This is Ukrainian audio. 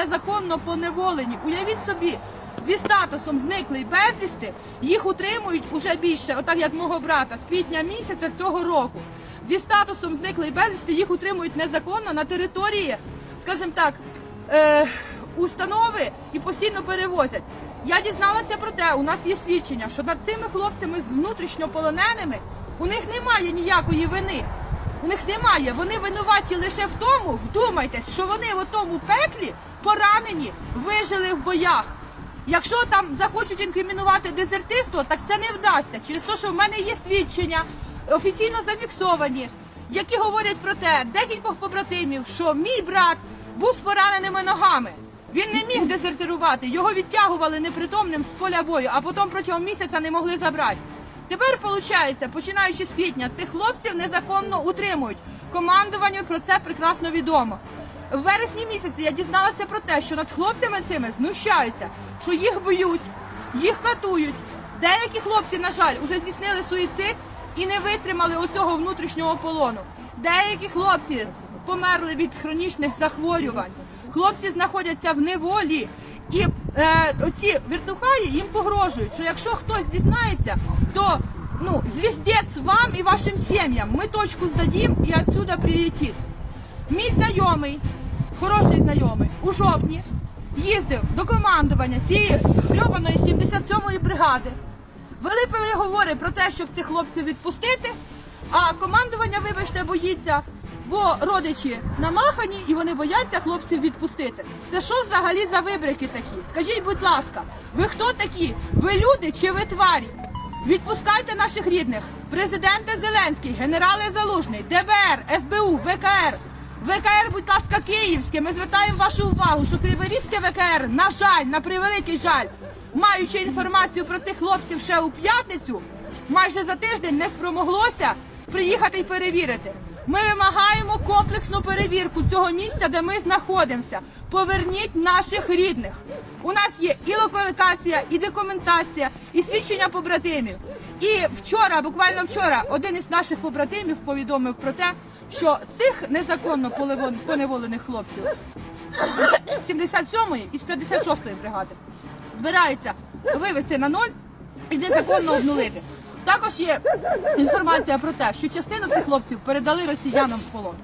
незаконно поневолені. Уявіть собі, зі статусом зниклий безвісти їх утримують уже більше, отак як мого брата, з квітня місяця цього року. Зі статусом зниклий безвісти їх утримують незаконно на території, скажімо так, е, установи і постійно перевозять. Я дізналася про те, у нас є свідчення, що над цими хлопцями з внутрішньополоненими у них немає ніякої вини. У них немає. Вони винуваті лише в тому, вдумайтесь, що вони в тому пеклі поранені, вижили в боях. Якщо там захочуть інкримінувати дезертирство, так це не вдасться. Через те, що в мене є свідчення, офіційно зафіксовані, які говорять про те, декількох побратимів, що мій брат був з пораненими ногами. Він не міг дезертирувати, його відтягували непритомним з поля бою, а потім протягом місяця не могли забрати. Тепер, виходить, починаючи з квітня, цих хлопців незаконно утримують. Командуванню про це прекрасно відомо. В вересні місяці я дізналася про те, що над хлопцями цими знущаються, що їх б'ють, їх катують. Деякі хлопці, на жаль, вже здійснили суїцид і не витримали оцього внутрішнього полону. Деякі хлопці померли від хронічних захворювань. Хлопці знаходяться в неволі. І е, оці віртухаї їм погрожують, що якщо хтось дізнається, то ну звіздець вам і вашим сім'ям. Ми точку здадим і отсюда прилетить. Мій знайомий, хороший знайомий, у жовтні їздив до командування цієї хльобаної 77-ї бригади. Вели переговори про те, щоб цих хлопців відпустити, а командування, вибачте, боїться, бо родичі намахані і вони бояться хлопців відпустити. Це що взагалі за вибрики такі? Скажіть, будь ласка, ви хто такі? Ви люди чи ви тварі? Відпускайте наших рідних. Президенте Зеленський, генерали Залужний, ДБР, СБУ, ВКР. ВКР, будь ласка, київське. Ми звертаємо вашу увагу, що Криворізьке ВКР, на жаль, на превеликий жаль, маючи інформацію про цих хлопців ще у п'ятницю, майже за тиждень не спромоглося приїхати і перевірити. Ми вимагаємо комплексну перевірку цього місця, де ми знаходимося. Поверніть наших рідних. У нас є і локалізація, і документація, і свідчення побратимів. І вчора, буквально вчора, один із наших побратимів повідомив про те, що цих незаконно поневолених хлопців з 77-ї і з 56-ї бригади збираються вивести на ноль і незаконно обнулити. Також є інформація про те, що частину цих хлопців передали росіянам в полон.